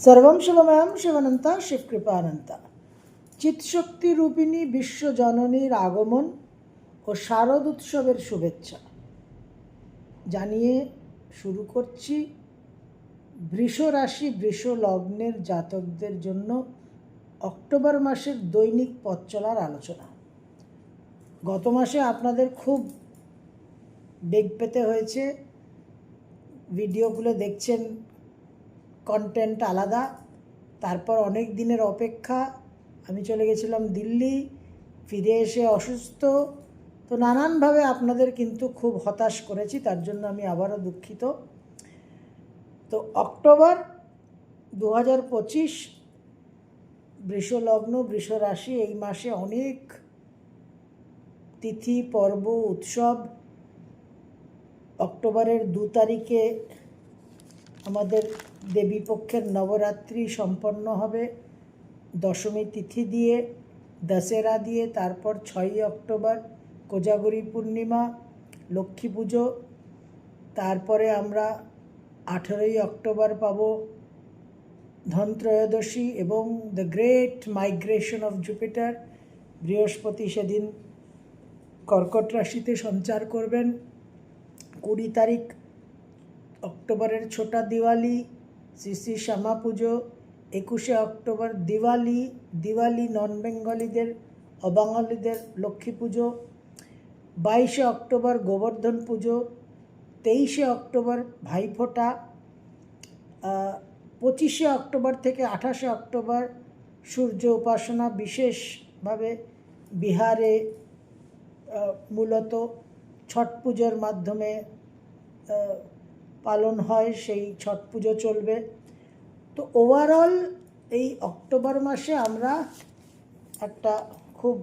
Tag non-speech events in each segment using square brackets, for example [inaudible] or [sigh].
সর্বম শিবময়ম শিবানন্তা শিবকৃপানন্তা চিৎশক্তি রূপিণী বিশ্বজননীর আগমন ও শারদ উৎসবের শুভেচ্ছা। জানিয়ে শুরু করছি। বৃষ রাশি বৃষ লগ্নের জাতকদের জন্য অক্টোবর মাসের দৈনিক পথ চলার আলোচনা। গত মাসে আপনাদের খুব বেগ পেতে হয়েছে। ভিডিওগুলো দেখছেন কন্টেন্ট আলাদা। তারপর অনেক দিনের অপেক্ষা, আমি চলে গেছিলাম দিল্লি, ফিরে এসে অসুস্থ। তো নানানভাবে আপনাদের কিন্তু খুব হতাশ করেছি, তার জন্য আমি আবারও দুঃখিত। তো অক্টোবর দু হাজার পঁচিশ বৃষলগ্ন বৃষ রাশি এই মাসে অনেক তিথি, পর্ব, উৎসব। অক্টোবরের দু তারিখে আমাদের দেবীপক্ষের নবরাত্রি সম্পন্ন হবে দশমী তিথি দিয়ে, দশেরা দিয়ে, তারপর ছয়ই অক্টোবর কোজাগরী পূর্ণিমা, লক্ষ্মী পুজো, তারপরে আমরা আঠেরোই অক্টোবর পাব ধনত্রয়োদশী এবং the great migration of Jupiter বৃহস্পতি সেদিন কর্কট রাশিতে সঞ্চার করবেন। কুড়ি তারিখ অক্টোবরের ছোটা দিওয়ালি শ্রী শ্রী শ্যামা পুজো, একুশে অক্টোবর, দিওয়ালি দিওয়ালি নন বেঙ্গলিদের অবাঙালিদের লক্ষ্মী পুজো, বাইশে অক্টোবর, গোবর্ধন পুজো, তেইশে অক্টোবর, ভাইফোঁটা পঁচিশে অক্টোবর থেকে আঠাশে অক্টোবর, সূর্য উপাসনা বিশেষভাবে বিহারে মূলত ছট পুজোর মাধ্যমে পালন হয়, সেই ছট পুজো চলবে। তো ওভারঅল এই অক্টোবর মাসে আমরা একটা খুব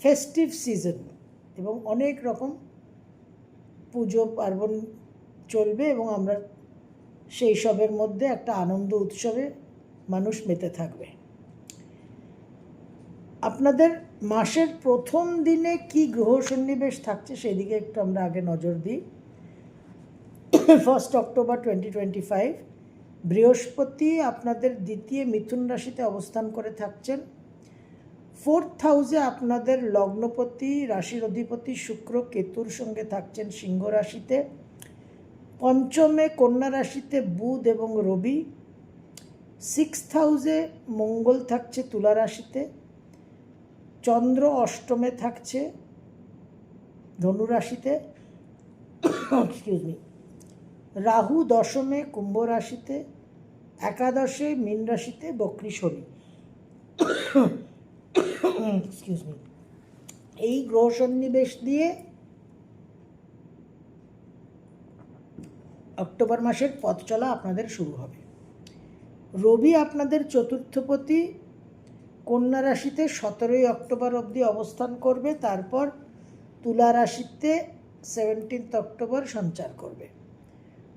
ফেস্টিভ সিজন এবং অনেক রকম পুজো পার্বণ চলবে এবং আমরা সেই সবের মধ্যে একটা আনন্দ উৎসবে মানুষ মেতে থাকবে। আপনাদের মাসের প্রথম দিনে কি গ্রহ সন্নিবেশ থাকছে সেদিকে একটু আমরা আগে নজর দিই। First October twenty twenty five বৃহস্পতি আপনাদের দ্বিতীয় মিথুন রাশিতে অবস্থান করে থাকছেন। ফোর্থ হাউসে আপনাদের লগ্নপতি, রাশির অধিপতি শুক্র, কেতুর সঙ্গে থাকছেন সিংহ রাশিতে। পঞ্চমে কন্যা রাশিতে বুধ এবং রবি। সিক্সথ হাউসে মঙ্গল থাকছে তুলা রাশিতে। চন্দ্র অষ্টমে থাকছে ধনু রাশিতে। [coughs] এক্সকিউজ মি রাহু দশমে কুম্ভ রাশিতে, একাদশে মীন রাশিতে বক্রী শনি। এক্সকিউজ মি এই গ্রহ সন্নিবেশ দিয়ে অক্টোবর মাসের পথ চলা আপনাদের শুরু হবে। রবি আপনাদের চতুর্থপতি, কন্যা রাশিতে সতেরোই অক্টোবর অবধি অবস্থান করবে, তারপর তুলা রাশিতে সেভেন্টিন্থ অক্টোবর সঞ্চার করবে।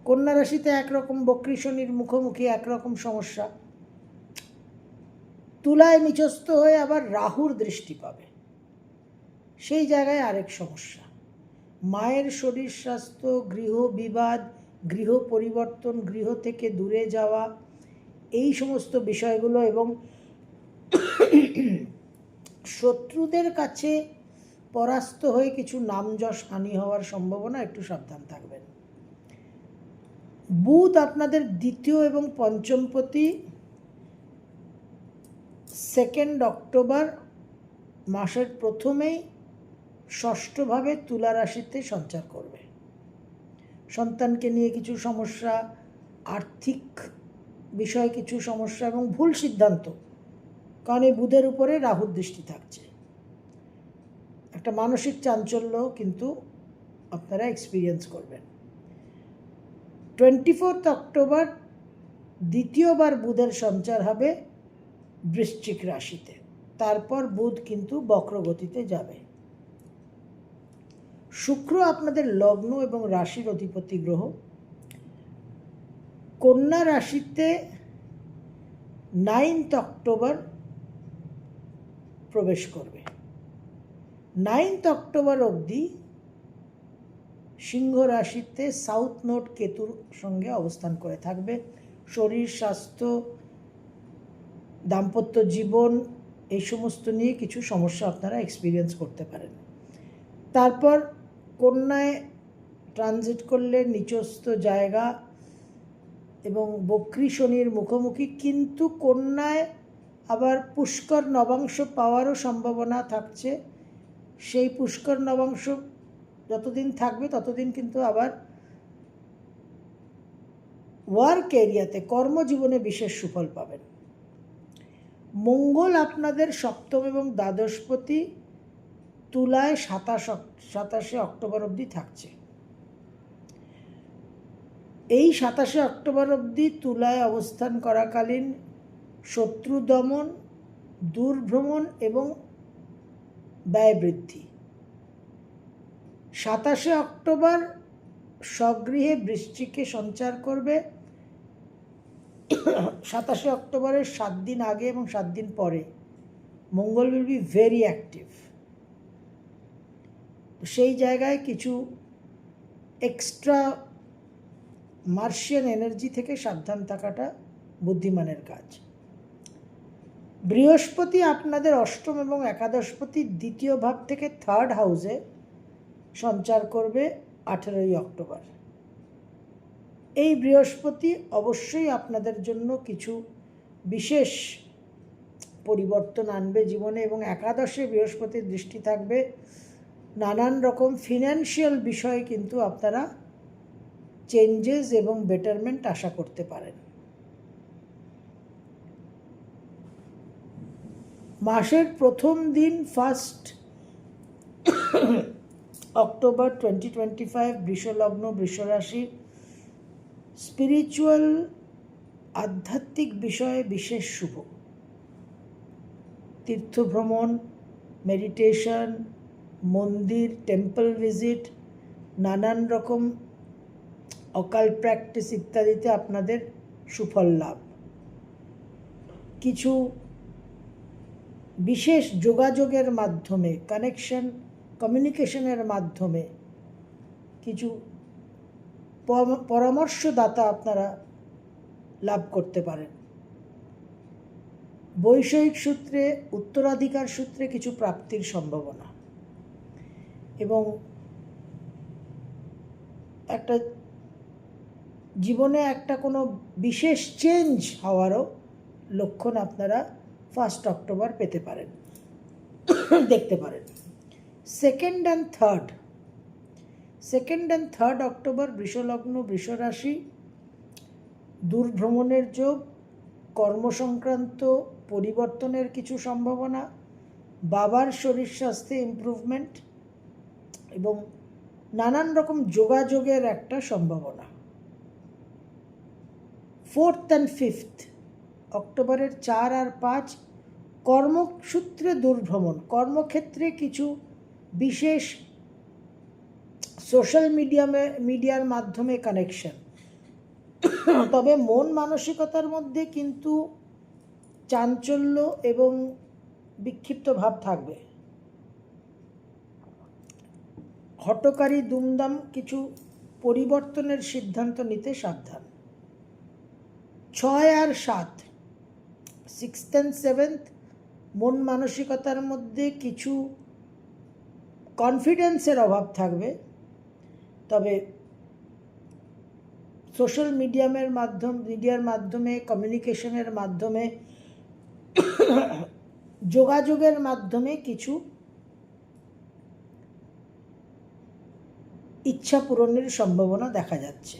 কন্যা রাশিতে একরকম বক্রী শনির মুখোমুখি, একরকম সমস্যা। তুলায় নিচস্থ হয়ে আবার রাহুর দৃষ্টি পাবে। সেই জায়গায় আরেক সমস্যা। মায়ের শরীর স্বাস্থ্য, গৃহ বিবাদ, গৃহ পরিবর্তন, গৃহ থেকে দূরে যাওয়া, এই সমস্ত বিষয়গুলো এবং শত্রুদের কাছে পরাস্ত হয়ে কিছু নামযশ হানি হওয়ার সম্ভাবনা একটু সাবধান থাকবেন। বুধ আপনাদের দ্বিতীয় এবং পঞ্চমপতি সেকেন্ড অক্টোবর মাসের প্রথমেই ষষ্ঠভাবে তুলা রাশিতে সঞ্চার করবে। সন্তানকে নিয়ে কিছু সমস্যা, আর্থিক বিষয়ে কিছু সমস্যা এবং ভুল সিদ্ধান্ত, কারণ এই বুধের উপরে রাহুর দৃষ্টি থাকছে। একটা মানসিক চাঞ্চল্য কিন্তু আপনারা এক্সপিরিয়েন্স করবেন। টোয়েন্টি ফোর্থ অক্টোবর দ্বিতীয়বার বুধের সঞ্চার হবে বৃশ্চিক রাশিতে। তারপর বুধ কিন্তু বক্রগতিতে যাবে। শুক্র আপনাদের লগ্ন এবং রাশির অধিপতি গ্রহ। কন্যা রাশিতে নাইনথ অক্টোবর প্রবেশ করবে। নাইনথ অক্টোবর অবধি সিংহ রাশিতে সাউথ নোট কেতুর সঙ্গে অবস্থান করে থাকবে। শরীর, স্বাস্থ্য, দাম্পত্য জীবন, এই সমস্ত নিয়ে কিছু সমস্যা আপনারা এক্সপিরিয়েন্স করতে পারেন। তারপর কন্যায় ট্রানজিট করলে নিচস্থ জায়গা এবং বক্রী শনির মুখোমুখি, কিন্তু কন্যায় আবার পুষ্কর নবাংশ পাওয়ারও সম্ভাবনা থাকছে। সেই পুষ্কর নবাংশ যতদিন থাকবে, ততদিন কিন্তু আবার ওয়ার্ক এরিয়াতে কর্মজীবনে বিশেষ সুফল পাবেন। মঙ্গল আপনাদের সপ্তম এবং দ্বাদশপতি তুলায় সাতাশ সাতাশে অক্টোবর অবধি থাকছে। এই সাতাশে অক্টোবর অবধি তুলায় অবস্থান করাকালীন শত্রু দমন, দূরভ্রমণ এবং ব্যয় বৃদ্ধি। সাতাশে অক্টোবর স্বগৃহে বৃষ্টিকে সঞ্চার করবে। সাতাশে অক্টোবরের সাত দিন আগে এবং সাত দিন পরে। মঙ্গল উইল বি ভেরি অ্যাক্টিভ। সেই জায়গায় কিছু এক্সট্রা মার্শিয়ান এনার্জি থেকে সাবধান থাকাটা বুদ্ধিমানের কাজ। বৃহস্পতি আপনাদের অষ্টম এবং একাদশপতি দ্বিতীয় ভাব থেকে থার্ড হাউসে সঞ্চার করবে আঠেরোই অক্টোবর। এই বৃহস্পতি অবশ্যই আপনাদের জন্য কিছু বিশেষ পরিবর্তন আনবে জীবনে এবং একাদশে বৃহস্পতির দৃষ্টি থাকবে। নানান রকম ফিনান্সিয়াল বিষয়ে কিন্তু আপনারা চেঞ্জেস এবং বেটারমেন্ট আশা করতে পারেন। মাসের প্রথম দিন first October twenty twenty five বৃষলগ্ন, বৃষরাশি। স্পিরিচুয়াল আধ্যাত্মিক বিষয়ে বিশেষ শুভ। তীর্থভ্রমণ মেডিটেশন মন্দির টেম্পল ভিজিট নানান রকম অকাল প্র্যাকটিস ইত্যাদিতে আপনাদের সুফল লাভ। কিছু বিশেষ যোগাযোগের মাধ্যমে কানেকশন কমিউনিকেশনের মাধ্যমে কিছু পরামর্শদাতা আপনারা লাভ করতে পারেন। বৈষয়িক সূত্রে, উত্তরাধিকার সূত্রে কিছু প্রাপ্তির সম্ভাবনা। এবং একটা জীবনে একটা কোনো বিশেষ চেঞ্জ হওয়ারও লক্ষণ আপনারা ফার্স্ট অক্টোবর পেতে পারেন। দেখতে পারেন। Second and third second and third October বৃষলগ্ন, বৃষরাশি, দূরভ্রমণের যোগ, কর্মসংক্রান্ত, পরিবর্তনের কিছু সম্ভাবনা, বাবার শরীর স্বাস্থ্যে ইমপ্রুভমেন্ট এবং নানান রকম যোগাযোগের একটা সম্ভাবনা। ফোর্থ অ্যান্ড ফিফথ অক্টোবরের চার আর পাঁচ, কর্মসূত্রে দুর্ভ্রমণ, কর্মক্ষেত্রে কিছু বিশেষ সোশ্যাল মিডিয়ামে মিডিয়ার মাধ্যমে কানেকশন তবে মন মানসিকতার মধ্যে কিন্তু চাঞ্চল্য এবং বিক্ষিপ্ত ভাব থাকবে। হটকারী দুমদাম কিছু পরিবর্তনের সিদ্ধান্ত নিতে সাবধান। ছয় আর সাত সিক্সথ অ্যান্ড সেভেন্থ মন মানসিকতার মধ্যে কিছু কনফিডেন্সের অভাব থাকবে। তবে সোশ্যাল মিডিয়ামের মাধ্যম মিডিয়ার মাধ্যমে কমিউনিকেশনের মাধ্যমে, যোগাযোগের মাধ্যমে কিছু ইচ্ছা পূরণের সম্ভাবনা দেখা যাচ্ছে।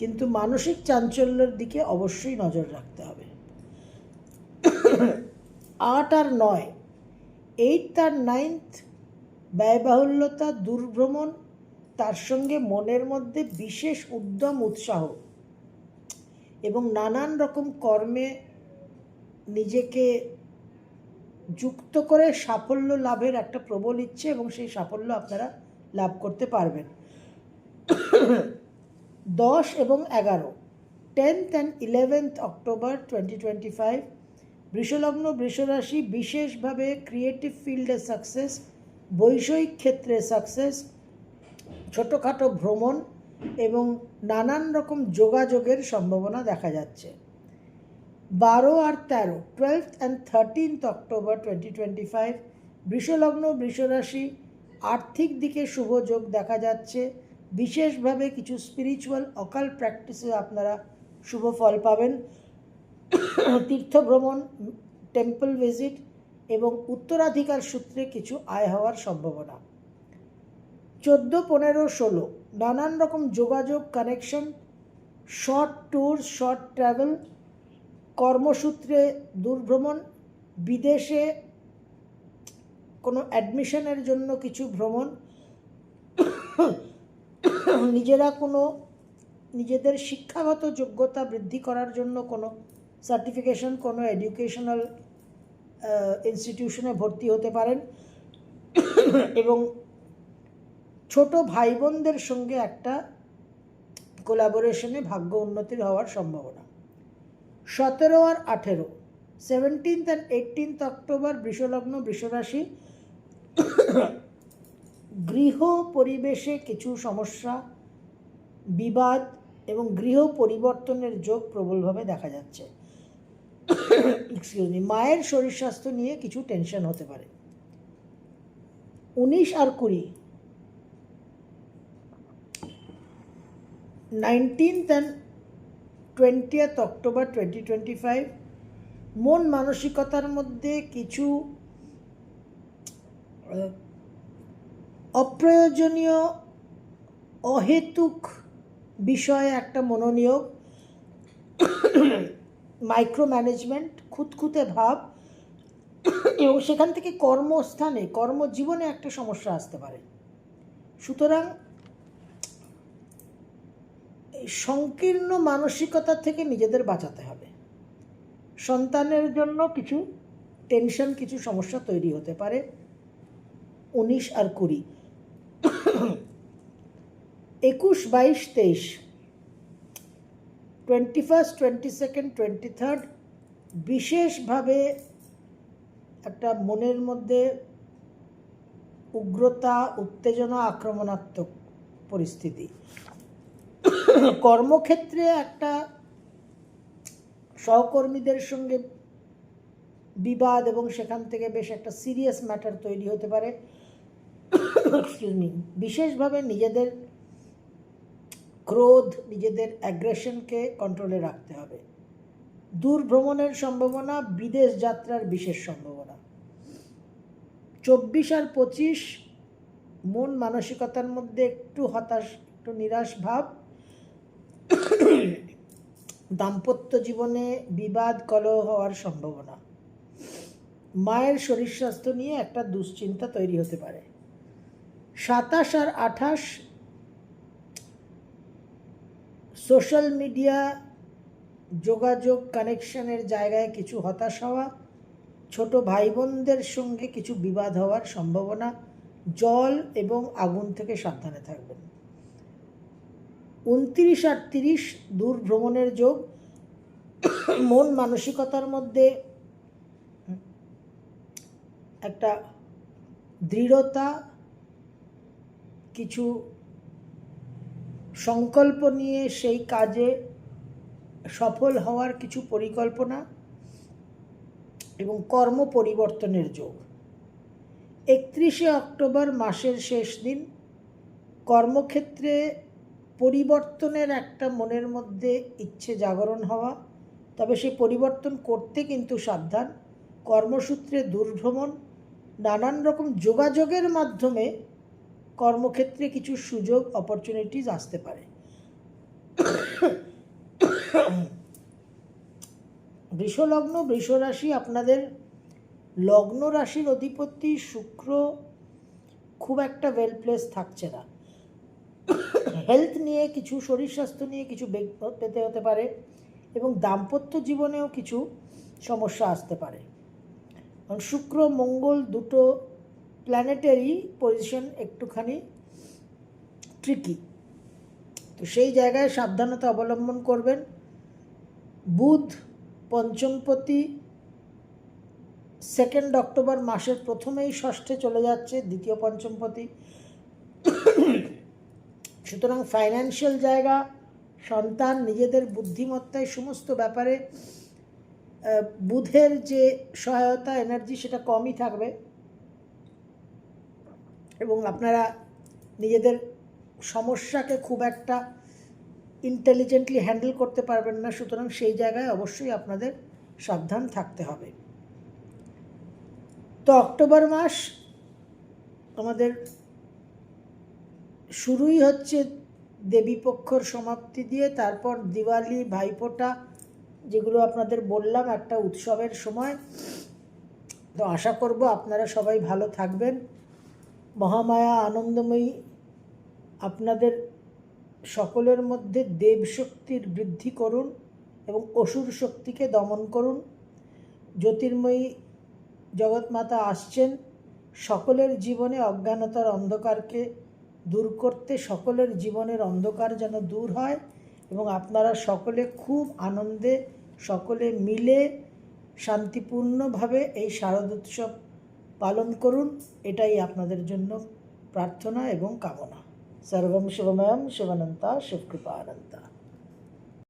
কিন্তু মানসিক চাঞ্চল্যের দিকে অবশ্যই নজর রাখতে হবে। আট আর নয় এইট আর নাইনথ ব্যয়বাহুল্যতা দুর্ভ্রমণ তার সঙ্গে মনের মধ্যে বিশেষ উদ্যম, উৎসাহ এবং নানান রকম কর্মে নিজেকে যুক্ত করে সাফল্য লাভের একটা প্রবল ইচ্ছে এবং সেই সাফল্য আপনারা লাভ করতে পারবেন। দশ এবং এগারো, tenth and eleventh October twenty twenty five বৃষলগ্ন বৃষরাশি বিশেষভাবে ক্রিয়েটিভ ফিল্ডে সাকসেস বৈষয়িক ক্ষেত্রে সাকসেস ছোটোখাটো ভ্রমণ এবং নানান রকম যোগাযোগের সম্ভাবনা দেখা যাচ্ছে। বারো আর তেরো twelfth and thirteenth October twenty twenty five বৃষলগ্ন বৃষরাশি আর্থিক দিকে শুভ যোগ দেখা যাচ্ছে। বিশেষভাবে কিছু স্পিরিচুয়াল অকাল প্র্যাকটিসে আপনারা শুভ ফল পাবেন। তীর্থ ভ্রমণ টেম্পল ভিজিট এবং উত্তরাধিকার সূত্রে কিছু আয় হওয়ার সম্ভাবনা। চোদ্দ, পনেরো, ষোলো নানান রকম যোগাযোগ connection short tour short travel কর্মসূত্রে দূরভ্রমণ, বিদেশে কোনো অ্যাডমিশনের জন্য কিছু ভ্রমণ, নিজেরা কোনো নিজেদের শিক্ষাগত যোগ্যতা বৃদ্ধি করার জন্য কোনো সার্টিফিকেশন কোনো এডুকেশনাল ইনস্টিটিউশনে ভর্তি হতে পারেন। [coughs] এবং ছোট ভাই বোনদের সঙ্গে একটা কোলাবোরেশনে ভাগ্য উন্নতির হওয়ার সম্ভাবনা। সতেরো আর আঠেরো সেভেন্টিন্থ অ্যান্ড এইটিনথ অক্টোবর বৃষলগ্ন বৃষরাশি, [coughs] গৃহ পরিবেশে কিছু সমস্যা, বিবাদ এবং গৃহ পরিবর্তনের যোগ প্রবলভাবে দেখা যাচ্ছে। এক্সকিউজ মি মায়ের শরীর স্বাস্থ্য নিয়ে কিছু টেনশন হতে পারে। উনিশ আর কুড়ি। Nineteenth and twentieth October twenty twenty five মন মানসিকতার মধ্যে কিছু অপ্রয়োজনীয়, অহেতুক বিষয়ে, একটা মনোনিয়োগ মাইক্রো ম্যানেজমেন্ট খুঁতখুঁতে ভাব, এবং সেখান থেকে কর্মস্থানে, কর্মজীবনে একটা সমস্যা আসতে পারে। সুতরাং সংকীর্ণ মানসিকতা থেকে নিজেদের বাঁচাতে হবে। সন্তানের জন্য কিছু টেনশন কিছু সমস্যা তৈরি হতে পারে। উনিশ আর কুড়ি। একুশ, বাইশ, তেইশ twenty first twenty second twenty third বিশেষভাবে একটা মনের মধ্যে উগ্রতা, উত্তেজনা, আক্রমণাত্মক পরিস্থিতি। কর্মক্ষেত্রে একটা সহকর্মীদের সঙ্গে বিবাদ এবং সেখান থেকে বেশ একটা সিরিয়াস ম্যাটার তৈরি হতে পারে। বিশেষভাবে নিজেদের ক্রোধ নিজেদের অ্যাগ্রেশনকে কন্ট্রোলে রাখতে হবে। দূর ভ্রমণের সম্ভাবনা, বিদেশ যাত্রার বিশেষ সম্ভাবনা। চব্বিশ আর পঁচিশ, মন মানসিকতার মধ্যে একটু হতাশ, একটু নিরাশ ভাব। দাম্পত্য জীবনে বিবাদ, কলহ হওয়ার সম্ভাবনা। মায়ের শরীর স্বাস্থ্য নিয়ে একটা দুশ্চিন্তা তৈরি হতে পারে। সাতাশ আর আঠাশ সোশ্যাল মিডিয়া যোগাযোগ কানেকশনের জায়গায় কিছু হতাশ হওয়া, ছোট ভাই বোনদের সঙ্গে কিছু বিবাদ হওয়ার সম্ভাবনা, জল এবং আগুন থেকে সাবধানে থাকবেন। উনত্রিশ আর তিরিশ দূর ভ্রমণের যোগ, মন মানসিকতার মধ্যে একটা দৃঢ়তা, কিছু সংকল্প নিয়ে সেই কাজে সফল হওয়ার কিছু পরিকল্পনা এবং কর্ম পরিবর্তনের যোগ। একত্রিশে অক্টোবর মাসের শেষ দিন, কর্মক্ষেত্রে পরিবর্তনের একটা মনের মধ্যে ইচ্ছে জাগরণ হওয়া, তবে সেই পরিবর্তন করতে কিন্তু সাবধান। কর্মসূত্রে দূরভ্রমণ, নানান রকম যোগাযোগের মাধ্যমে কর্মক্ষেত্রে কিছু সুযোগ অপরচুনিটিস আসতে পারে। বৃষলগ্ন, বৃষরাশি আপনাদের লগ্ন রাশির অধিপতি শুক্র খুব একটা ওয়েল প্লেস থাকছে না। হেলথ নিয়ে কিছু, শরীর স্বাস্থ্য নিয়ে কিছু পেতে হতে পারে এবং দাম্পত্য জীবনেও কিছু সমস্যা আসতে পারে। কারণ শুক্র, মঙ্গল দুটো প্ল্যানেটারি পজিশন একটুখানি ট্রিকি তো সেই জায়গায় সাবধানতা অবলম্বন করবেন। বুধ পঞ্চমপতি সেকেন্ড অক্টোবর মাসের প্রথমেই ষষ্ঠে চলে যাচ্ছে দ্বিতীয় পঞ্চমপতি। সুতরাং ফাইন্যান্সিয়াল জায়গা, সন্তান, নিজেদের বুদ্ধিমত্তায় সমস্ত ব্যাপারে বুধের যে সহায়তা এনার্জি সেটা কমই থাকবে। এবং আপনারা নিজেদের সমস্যাকে খুব একটা ইন্টেলিজেন্টলি হ্যান্ডেল করতে পারবেন না, সুতরাং সেই জায়গায় অবশ্যই আপনাদের সাবধান থাকতে হবে। তো অক্টোবর মাস আমাদের শুরুই হচ্ছে দেবীপক্ষর সমাপ্তি দিয়ে, তারপর দিওয়ালি, ভাইফোঁটা, যেগুলো আপনাদের বললাম, একটা উৎসবের সময়। তো আশা করব আপনারা সবাই ভালো থাকবেন। মহামায়া আনন্দময়ী, আপনাদের সকলের মধ্যে দেবশক্তির বৃদ্ধি করুন এবং অসুর শক্তিকে দমন করুন। জ্যোতির্ময়ী জগৎমাতা আসছেন। সকলের জীবনে অজ্ঞানতার অন্ধকারকে দূর করতে সকলের জীবনের অন্ধকার যেন দূর হয় এবং আপনারা সকলে খুব আনন্দে সকলে মিলে শান্তিপূর্ণভাবে এই শারদোৎসব পালন করুন এটাই আপনাদের জন্য প্রার্থনা এবং কামনা। সর্বম শুভময়ম শুভনন্তা শিবকৃপানন্তা